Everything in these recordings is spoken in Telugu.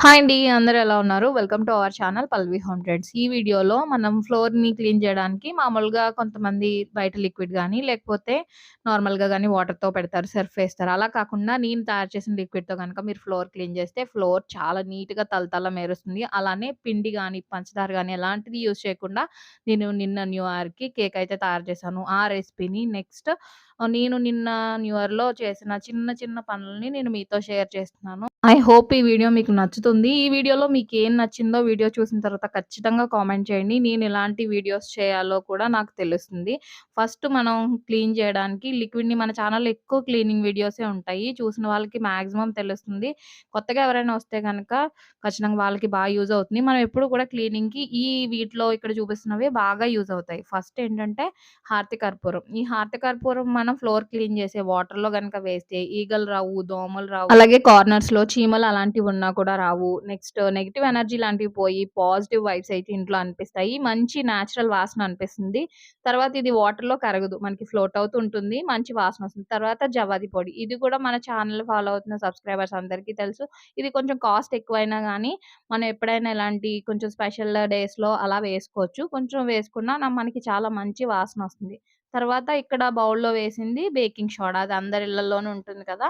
హాయ్ అండి. అందరూ ఎలా ఉన్నారు? Welcome to our channel Palvi home trades. ఈ వీడియోలో మనం ఫ్లోర్‌ని క్లీన్ చేయడానికి మామూలుగా కొంతమంది బయట లిక్విడ్ కానీ లేకపోతే నార్మల్‌గా కానీ వాటర్‌తో పెడతారు. సర్ఫ్ వేస్తారు అలా కాకుండా నేను తయారు చేసిన లిక్విడ్‌తో కనుక మీరు ఫ్లోర్ క్లీన్ చేస్తే ఫ్లోర్ చాలా నీట్‌గా తలతల మేరుస్తుంది అలానే పిండి కానీ పంచదార కానీ ఎలాంటిది యూజ్ చేయకుండా నేను నిన్న న్యూ ఇయర్‌కి కేక్ అయితే తయారు చేశాను. ఆ రెసిపీని నెక్స్ట్ నేను నిన్న న్యూ ఇయర్‌లో చేసిన చిన్న చిన్న పనులని నేను మీతో షేర్ చేస్తున్నాను. ఐ హోప్ ఈ వీడియో మీకు నచ్చుతుంది. ఈ వీడియోలో మీకు ఏం నచ్చిందో వీడియో చూసిన తర్వాత ఖచ్చితంగా కామెంట్ చేయండి. నేను ఎలాంటి వీడియోస్ చేయాలో కూడా నాకు తెలుస్తుంది. ఫస్ట్ మనం క్లీన్ చేయడానికి లిక్విడ్‌ని మన ఛానల్‌లో ఎక్కువ క్లీనింగ్ వీడియోసే ఉంటాయి. చూసిన వాళ్ళకి మాక్సిమం తెలుస్తుంది. కొత్తగా ఎవరైనా వస్తే కనుక ఖచ్చితంగా వాళ్ళకి బాగా యూజ్ అవుతుంది. మనం ఎప్పుడు కూడా క్లీనింగ్‌కి ఈ వీటిలో ఇక్కడ చూపిస్తున్నవి బాగా యూజ్ అవుతాయి. ఫస్ట్ ఏంటంటే హార్తి కర్పూరం. ఈ హార్తి కర్పూరం మనం ఫ్లోర్ క్లీన్ చేసే వాటర్లో గనక వేస్తే ఈగలు రావు, దోమలు రావు. అలాగే కార్నర్స్లో చీమలు అలాంటివి ఉన్నా కూడా రావు. నెక్స్ట్ నెగెటివ్ ఎనర్జీ లాంటివి పోయి పాజిటివ్ వైబ్స్ అయితే ఇంట్లో అనిపిస్తాయి. మంచి నేచురల్ వాసన అనిపిస్తుంది. తర్వాత ఇది వాటర్లో కరగదు. మనకి ఫ్లోట్ అవుతూ ఉంటుంది. మంచి వాసన వస్తుంది. తర్వాత జవాది పొడి. ఇది కూడా మన ఛానల్ ఫాలో అవుతున్న సబ్స్క్రైబర్స్ అందరికీ తెలుసు. ఇది కొంచెం కాస్ట్ ఎక్కువైనా కానీ మనం ఎప్పుడైనా ఇలాంటి కొంచెం స్పెషల్ డేస్‌లో అలా వేసుకోవచ్చు. కొంచెం వేసుకున్నా మనకి చాలా మంచి వాసన వస్తుంది. తర్వాత ఇక్కడ బౌల్‌లో వేసింది బేకింగ్ సోడా. అది అందరి ఇళ్ళలోనూ ఉంటుంది కదా!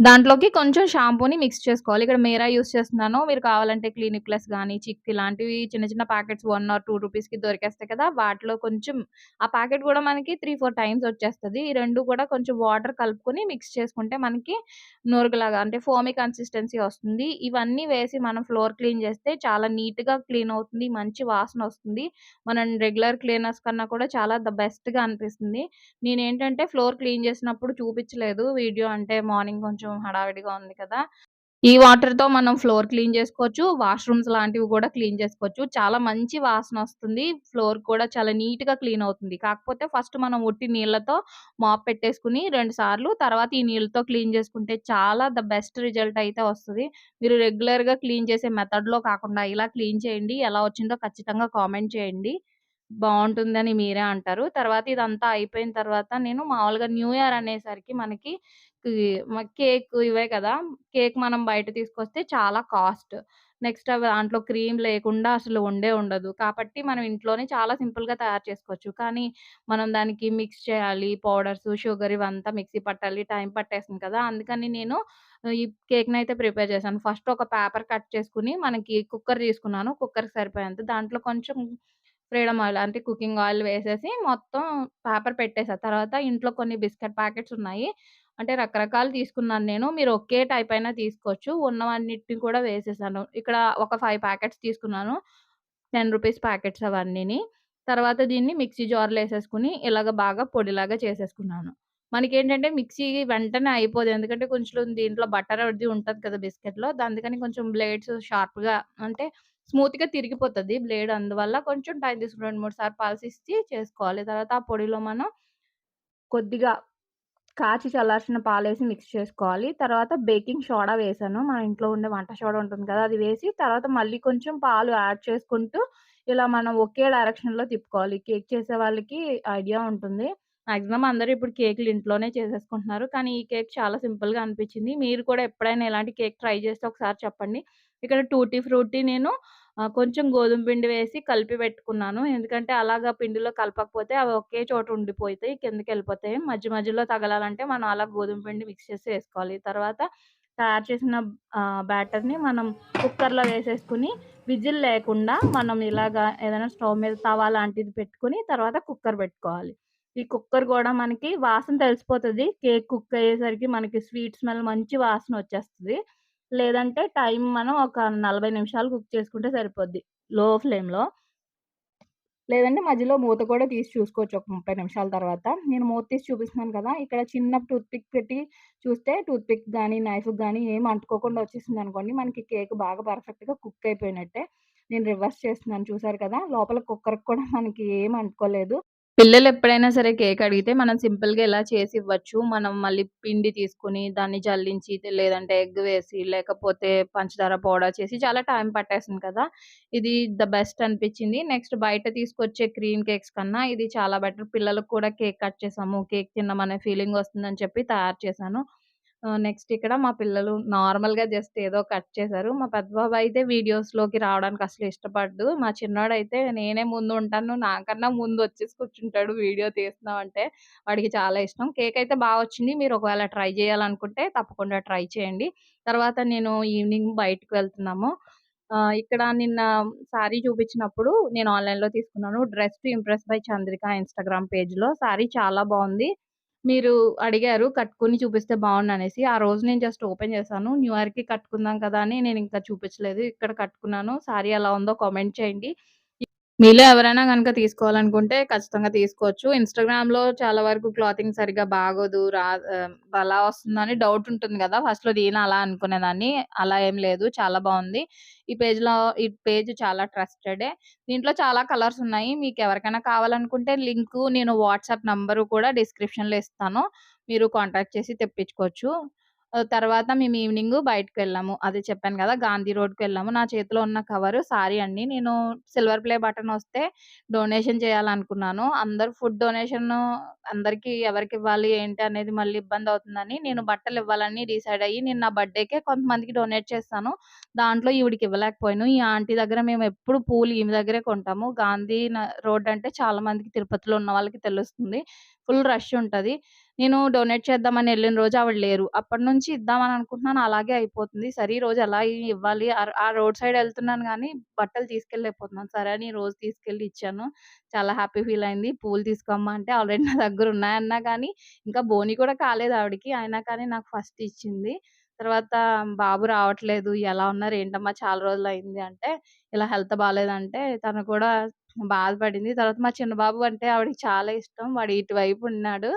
దాంట్లోకి కొంచెం షాంపూని మిక్స్ చేసుకోవాలి. ఇక్కడ మేరా యూస్ చేస్తున్నాను. మీరు కావాలంటే క్లినిక్ ప్లస్ కానీ చిక్ ఇలాంటివి చిన్న చిన్న ప్యాకెట్స్ వన్ ఆర్ టూ రూపీస్‌కి దొరికేస్తాయి కదా! వాటిలో కొంచెం ఆ ప్యాకెట్ కూడా మనకి 3, 4 టైమ్స్ వచ్చేస్తది. ఈ రెండు కూడా కొంచెం వాటర్ కలుపుకొని మిక్స్ చేసుకుంటే మనకి నూరుగులాగా అంటే ఫోమీ కన్సిస్టెన్సీ వస్తుంది. ఇవన్నీ వేసి మనం ఫ్లోర్ క్లీన్ చేస్తే చాలా నీట్‌గా క్లీన్ అవుతుంది. మంచి వాసన వస్తుంది. మనం రెగ్యులర్ క్లీనర్స్ కన్నా కూడా చాలా ద బెస్ట్‌గా అనిపిస్తుంది. నేనేంటంటే ఫ్లోర్ క్లీన్ చేసినప్పుడు చూపించలేదు వీడియో అంటే మార్నింగ్ కొంచెం హడావిడిగా ఉంది కదా! ఈ వాటర్‌తో మనం ఫ్లోర్ క్లీన్ చేసుకోవచ్చు. వాష్‌రూమ్స్ లాంటివి కూడా క్లీన్ చేసుకోవచ్చు. చాలా మంచి వాసన వస్తుంది. ఫ్లోర్ కూడా చాలా నీట్‌గా క్లీన్ అవుతుంది. కాకపోతే ఫస్ట్ మనం ఉట్టి నీళ్ళతో మాప్ పెట్టేసుకొని రెండు సార్లు తర్వాత ఈ నీళ్ళతో క్లీన్ చేసుకుంటే చాలా ద బెస్ట్ రిజల్ట్ అయితే వస్తుంది మీరు రెగ్యులర్‌గా క్లీన్ చేసే మెథడ్‌లో కాకుండా ఇలా క్లీన్ చేయండి. ఎలా వచ్చిందో ఖచ్చితంగా కామెంట్ చేయండి. బావుంటుందని మీరే అంటారు. తర్వాత ఇదంతా అయిపోయిన తర్వాత నేను మామూలుగా న్యూ ఇయర్ అనేసరికి మనకి మ కేక్ ఇవే కదా! కేక్ మనం బయట తీసుకొస్తే చాలా కాస్ట్. నెక్స్ట్ అవి దాంట్లో క్రీమ్ లేకుండా అసలు ఉండే ఉండదు. కాబట్టి మనం ఇంట్లోనే చాలా సింపుల్‌గా తయారు చేసుకోవచ్చు. కానీ మనం దానికి మిక్స్ చేయాలి. పౌడర్స్, షుగర్ ఇవంతా మిక్సీ పట్టాలి. టైం పట్టేస్తుంది కదా! అందుకని నేను ఈ కేక్‌నైతే ప్రిపేర్ చేశాను. ఫస్ట్ ఒక పేపర్ కట్ చేసుకొని మనకి కుక్కర్ తీసుకున్నాను. కుక్కర్‌కి సరిపోయేంత. దాంట్లో కొంచెం ఫ్రీడమ్ ఆయిల్ అంటే కుకింగ్ ఆయిల్ వేసేసి మొత్తం పేపర్ పెట్టేసా. తర్వాత ఇంట్లో కొన్ని బిస్కెట్ ప్యాకెట్స్ ఉన్నాయి. అంటే రకరకాలు తీసుకున్నాను నేను. మీరు ఒకే టైప్ అయినా తీసుకోవచ్చు. ఉన్నవన్నిటిని కూడా వేసేసాను. ఇక్కడ ఒక ఫైవ్ ప్యాకెట్స్ తీసుకున్నాను. 10 రూపీస్ ప్యాకెట్స్ అవన్నీని. తర్వాత దీన్ని మిక్సీ జార్‌లో వేసేసుకుని ఇలాగ బాగా పొడిలాగా చేసేసుకున్నాను. మనకేంటంటే మిక్సీ వెంటనే అయిపోదు. ఎందుకంటే కొంచెం దీంట్లో బటర్ అది ఉంటుంది కదా! బిస్కెట్‌లో. దానికని కొంచెం బ్లేడ్స్ షార్ప్‌గా అంటే స్మూత్‌గా తిరిగిపోతుంది బ్లేడ్. అందువల్ల కొంచెం టైం తీసుకుని రెండు మూడు సార్లు పల్సిచ్చి చేసుకోవాలి. తర్వాత ఆ పొడిలో మనం కొద్దిగా కాచి చల్లార్చిన పాలేసి మిక్స్ చేసుకోవాలి. తర్వాత బేకింగ్ సోడా వేసాను. మన ఇంట్లో ఉండే వంట సోడా ఉంటుంది కదా! అది వేసి తర్వాత మళ్ళీ కొంచెం పాలు యాడ్ చేసుకుంటూ ఇలా మనం ఒకే డైరెక్షన్‌లో తిప్పుకోవాలి. కేక్ చేసే వాళ్ళకి ఐడియా ఉంటుంది. మాక్సిమం అందరూ ఇప్పుడు కేకులు ఇంట్లోనే చేసేసుకుంటున్నారు. కానీ ఈ కేక్ చాలా సింపుల్‌గా అనిపించింది. మీరు కూడా ఎప్పుడైనా ఇలాంటి కేక్ ట్రై చేస్తే ఒకసారి చెప్పండి. ఇక్కడ టూటీ ఫ్రూటీ నేను కొంచెం గోధుమ పిండి వేసి కలిపి పెట్టుకున్నాను. ఎందుకంటే అలాగా పిండిలో కలపకపోతే అవి ఒకే చోట ఉండిపోతాయి. కిందకి వెళ్ళిపోతాయి మధ్య మధ్యలో తగలాలంటే మనం అలా గోధుమ పిండి మిక్స్ చేసి వేసుకోవాలి తర్వాత తయారు చేసిన బ్యాటర్‌ని మనం కుక్కర్‌లో వేసేసుకొని విజిల్ లేకుండా మనం ఇలాగా ఏదైనా స్టవ్ మీద తవా లాంటిది పెట్టుకుని తర్వాత కుక్కర్ పెట్టుకోవాలి. ఈ కుక్కర్ కూడా మనకి వాసన తెలిసిపోతుంది కేక్ కుక్ అయ్యేసరికి మనకి స్వీట్ స్మెల్ మంచి వాసన వచ్చేస్తుంది లేదంటే టైం మనం ఒక 40 నిమిషాలు కుక్ చేసుకుంటే సరిపోద్ది. లో ఫ్లేమ్‌లో. లేదంటే మధ్యలో మూత కూడా తీసి చూసుకోవచ్చు ఒక 30 నిమిషాల తర్వాత. నేను మూత తీసి చూపిస్తున్నాను కదా! ఇక్కడ చిన్న టూత్పిక్ పెట్టి చూస్తే టూత్పిక్ కానీ నైఫ్ కానీ ఏం అంటుకోకుండా వచ్చేసింది అనుకోండి మనకి కేక్ బాగా పర్ఫెక్ట్‌గా కుక్ అయిపోయినట్టే. నేను రివర్స్ చేస్తున్నాను చూసారు కదా! లోపల కుక్కర్‌కి కూడా మనకి ఏం అంటుకోలేదు. పిల్లలు ఎప్పుడైనా సరే కేక్ అడిగితే మనం సింపుల్‌గా ఎలా చేసి ఇవ్వచ్చు. మనం మళ్ళీ పిండి తీసుకొని దాన్ని జల్లించి లేదంటే ఎగ్ వేసి లేకపోతే పంచదార పౌడర్ చేసి చాలా టైం పట్టేస్తుంది కదా! ఇది ద బెస్ట్ అనిపించింది. నెక్స్ట్ బయట తీసుకొచ్చే క్రీమ్ కేక్స్ కన్నా ఇది చాలా బెటర్. పిల్లలకు కూడా కేక్ కట్ చేసాము. కేక్ తిన్నామనే ఫీలింగ్ వస్తుందని చెప్పి తయారు చేశాను. నెక్స్ట్ ఇక్కడ మా పిల్లలు నార్మల్‌గా జస్ట్ ఏదో కట్ చేశారు. మా పెద్ద బాబు అయితే వీడియోస్‌లోకి రావడానికి అసలు ఇష్టపడదు మా చిన్నోడైతే నేనే ముందు ఉంటాను. నాకన్నా ముందు వచ్చేసి కూర్చుంటాడు వీడియో తీస్తున్నామంటే. వాడికి చాలా ఇష్టం. కేక్ అయితే బాగా వచ్చింది. మీరు ఒకవేళ ట్రై చేయాలనుకుంటే తప్పకుండా ట్రై చేయండి. తర్వాత నేను ఈవినింగ్ బయటకు వెళ్తున్నాము. ఇక్కడ నిన్న శారీ చూపించినప్పుడు నేను ఆన్‌లైన్‌లో తీసుకున్నాను. Dress to impress by Chandrika Instagram పేజ్‌లో. శారీ చాలా బాగుంది మీరు అడిగారు కట్టుకొని చూపిస్తే బావుండనేసి. ఆ రోజు నేను జస్ట్ ఓపెన్ చేశాను. న్యూ ఇయర్‌కి కట్టుకుందాం కదా! అని నేను ఇంకా చూపించలేదు. ఇక్కడ కట్టుకున్నాను. సారీ ఎలా ఉందో కామెంట్ చేయండి. మీలో ఎవరైనా కనుక తీసుకోవాలనుకుంటే ఖచ్చితంగా తీసుకోవచ్చు. ఇన్‌స్టాగ్రామ్‌లో చాలా వరకు క్లాతింగ్ సరిగ్గా బాగోదు. రా అలా వస్తుందని డౌట్ ఉంటుంది కదా ఫస్ట్లో నేను అలా అనుకునేదాన్ని. అలా ఏం లేదు. చాలా బాగుంది ఈ పేజ్‌లో ఈ పేజ్ చాలా ట్రస్టెడే. దీంట్లో చాలా కలర్స్ ఉన్నాయి. మీకు ఎవరికైనా కావాలనుకుంటే లింక్ నేను వాట్సాప్ నంబరు కూడా డిస్క్రిప్షన్లో ఇస్తాను. మీరు కాంటాక్ట్ చేసి తెప్పించుకోవచ్చు. తర్వాత మేము ఈవినింగు బయటికెళ్ళాము. అదే చెప్పాను కదా గాంధీ రోడ్కి వెళ్ళాము నా చేతిలో ఉన్న కవరు సారీ అండి. నేను సిల్వర్ ప్లే బటన్ వస్తే డొనేషన్ చేయాలనుకున్నాను. అందరూ ఫుడ్ డొనేషన్ అందరికి ఎవరికివ్వాలి ఏంటి అనేది మళ్ళీ ఇబ్బంది అవుతుందని నేను బట్టలు ఇవ్వాలని డిసైడ్ అయ్యి నేను నా బర్త్‌డేకే కొంతమందికి డొనేట్ చేస్తాను దాంట్లో ఈవిడికి ఇవ్వలేకపోయాను. ఈ ఆంటీ దగ్గర మేము ఎప్పుడు పూలు ఈమె దగ్గరే కొంటాము. గాంధీ న రోడ్ అంటే చాలా మందికి తిరుపతిలో ఉన్న వాళ్ళకి తెలుస్తుంది. ఫుల్ రష్ ఉంటుంది నేను డొనేట్ చేద్దామని వెళ్ళిన రోజు ఆవిడ లేరు. అప్పటి నుంచి ఇద్దామని అనుకుంటున్నాను. అలాగే అయిపోతుంది. సరే ఈ రోజు ఎలా ఇవ్వాలి ఆ రోడ్ సైడ్ వెళ్తున్నాను కానీ బట్టలు తీసుకెళ్ళలేకపోతున్నాను. సరే అని రోజు తీసుకెళ్ళి ఇచ్చాను. చాలా హ్యాపీ ఫీల్ అయింది. పూలు తీసుకోమ్మా అంటే ఆల్రెడీ నా దగ్గర ఉన్నాయన్నా కానీ ఇంకా బోని కూడా కాలేదు ఆవిడకి. అయినా కానీ నాకు ఫస్ట్ ఇచ్చింది. తర్వాత బాబు రావట్లేదు. ఎలా ఉన్నారు ఏంటమ్మా చాలా రోజులయింది అంటే, ఇలా హెల్త్ బాగాలేదంటే తను కూడా బాధపడింది. తర్వాత మా చిన్న బాబు అంటే ఆవిడకి చాలా ఇష్టం. వాడు ఇటువైపు ఉన్నాడు.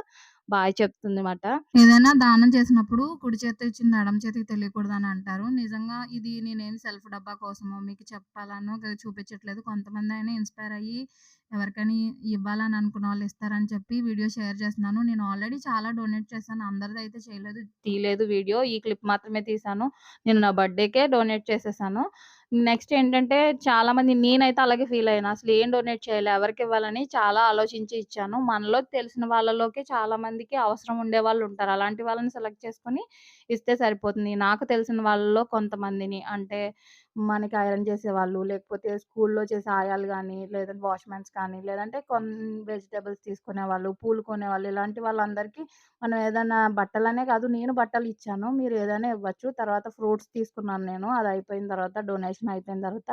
బాయ్ చెప్తుంది మాట. ఏదైనా దానం చేసినప్పుడు కుడి చేత్తో ఇచ్చింది ఎడమ చేతికి తెలియకూడదని అంటారు. నిజంగా ఇది నేనేమి సెల్ఫ్ డబ్బా కోసమో, మీకు చెప్పాలనో చూపించట్లేదు. కొంతమందైనా ఇన్‌స్పైర్ అయ్యి ఎవరికైనా ఇవ్వాలని అనుకున్న వాళ్ళు ఇస్తారని చెప్పి వీడియో షేర్ చేస్తున్నాను. నేను ఆల్రెడీ చాలా డొనేట్ చేశాను. అందరిదైతే చేయలేదు. తీయలేదు వీడియో. ఈ క్లిప్ మాత్రమే తీశాను. నేను నా బర్త్‌డేకే డొనేట్ చేసేసాను. నెక్స్ట్ ఏంటంటే చాలా మంది నేనైతే అలాగే ఫీల్ అయ్యాను. అసలు ఏం డొనేట్ చేయాలి ఎవరికి ఇవ్వాలని చాలా ఆలోచించి ఇచ్చాను. మనలో తెలిసిన వాళ్ళలోకి చాలా మందికి అవసరం ఉండే వాళ్ళు ఉంటారు. అలాంటి వాళ్ళని సెలెక్ట్ చేసుకొని ఇస్తే సరిపోతుంది. నాకు తెలిసిన వాళ్ళలో కొంతమందిని అంటే మనకి ఐరన్ చేసేవాళ్ళు, లేకపోతే స్కూల్‌లో చేసే ఆయాలు కానీ లేదంటే వాష్మెన్స్ కానీ, లేదంటే కొన్ని వెజిటేబుల్స్ తీసుకునేవాళ్ళు, పూలు కొనేవాళ్ళు ఇలాంటి వాళ్ళందరికీ మనం ఏదైనా బట్టలనే కాదు నేను బట్టలు ఇచ్చాను మీరు ఏదైనా ఇవ్వచ్చు. తర్వాత ఫ్రూట్స్ తీసుకున్నాను నేను. అది అయిపోయిన తర్వాత డొనేషన్ అయిపోయిన తర్వాత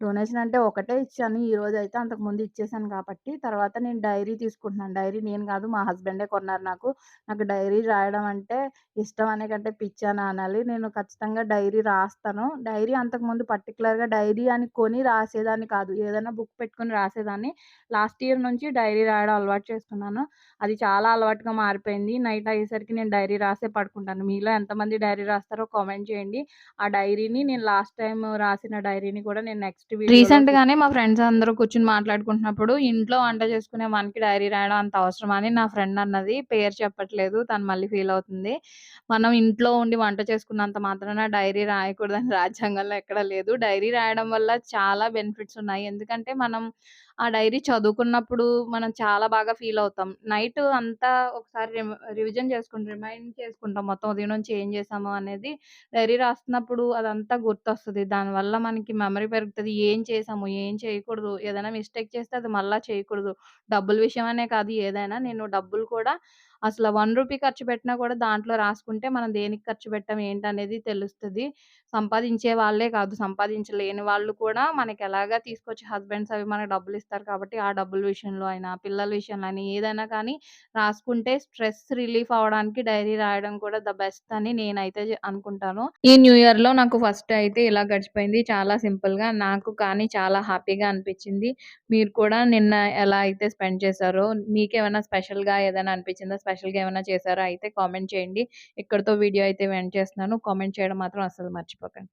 డొనేషన్ అంటే ఒకటే ఇచ్చాను. ఈరోజైతే అంతకుముందు ఇచ్చేసాను కాబట్టి, తర్వాత నేను డైరీ తీసుకుంటున్నాను. డైరీ నేను కాదు మా హస్బెండే కొన్నారు నాకు. నాకు డైరీ రాయడం అంటే ఇష్టం అనే కంటే పిచ్చాను అనాలి. నేను ఖచ్చితంగా డైరీ రాస్తాను. డైరీ అంతకుముందు పర్టికులర్గా డైరీ అని కొని రాసేదాన్ని కాదు. ఏదైనా బుక్ పెట్టుకొని రాసేదాన్ని. లాస్ట్ ఇయర్ నుంచి డైరీ రాయడం అలవాటు చేసుకున్నాను. అది చాలా అలవాటుగా మారిపోయింది. నైట్ అయ్యేసరికి నేను డైరీ రాసే పడుకుంటాను. మీలో ఎంతమంది డైరీ రాస్తారో కామెంట్ చేయండి. ఆ డైరీని నేను లాస్ట్ టైం రాసిన డైరీని కూడా నేను నెక్స్ట్ వీడియోలో రీసెంట్‌గానే మా ఫ్రెండ్స్ అందరూ కూర్చొని మాట్లాడుకుంటున్నప్పుడు, ఇంట్లో వంట చేసుకునే మనకి డైరీ రాయడం అంత అవసరమా అని నా ఫ్రెండ్ అన్నది. పేరు చెప్పట్లేదు. తను మళ్ళీ ఫీల్ అవుతుంది. మనం ఇంట్లో ఉండి వంట చేసుకున్నంత మాత్రాన డైరీ రాయకూడదని రాజ్యాంగంలో ఎక్కడ లేదు. డైరీ రాయడం వల్ల చాలా బెనిఫిట్స్ ఉన్నాయి. ఎందుకంటే మనం ఆ డైరీ చదువుకున్నప్పుడు మనం చాలా బాగా ఫీల్ అవుతాం. నైట్ అంతా ఒకసారి రివిజన్ చేసుకుంటాం. రిమైండ్ చేసుకుంటాం. మొత్తం ఉదయం నుంచి ఏం చేశాము అనేది డైరీ రాస్తున్నప్పుడు అదంతా గుర్తొస్తుంది దానివల్ల మనకి మెమరీ పెరుగుతుంది ఏం చేసాము ఏం చేయకూడదు, ఏదైనా మిస్టేక్ చేస్తే అది మళ్ళా చేయకూడదు. డబ్బుల అనే కాదు ఏదైనా. నేను డబ్బులు కూడా అసలు వన్ రూపీ ఖర్చు పెట్టినా కూడా దాంట్లో రాసుకుంటే మనం దేనికి ఖర్చు పెట్టాం ఏంటనేది తెలుస్తుంది సంపాదించే వాళ్ళే కాదు, సంపాదించలేని వాళ్ళు కూడా మనకి ఎలాగా తీసుకొచ్చి హస్బెండ్స్ అవి మనకు డబ్బులిస్తారు కాబట్టి, ఆ డబ్బుల విషయంలో అయినా, పిల్లల విషయంలో అయినా ఏదైనా కానీ రాసుకుంటే స్ట్రెస్ రిలీఫ్ అవ్వడానికి డైరీ రాయడం కూడా ద బెస్ట్ అని నేనైతే అనుకుంటాను. ఈ న్యూ ఇయర్లో నాకు ఫస్ట్ అయితే ఇలా గడిచిపోయింది. చాలా సింపుల్గా నాకు కానీ చాలా హ్యాపీగా అనిపించింది మీరు కూడా నిన్న ఎలా అయితే స్పెండ్ చేశారో, మీకేమైనా స్పెషల్‌గా ఏదైనా అనిపించిందా స్పెషల్ స్పెషల్‌గా ఏమైనా చేశారా? అయితే కామెంట్ చేయండి. ఇక్కడతో వీడియో అయితే వెంట చేస్తున్నాను. కామెంట్ చేయడం మాత్రం అస్సలు మర్చిపోకండి.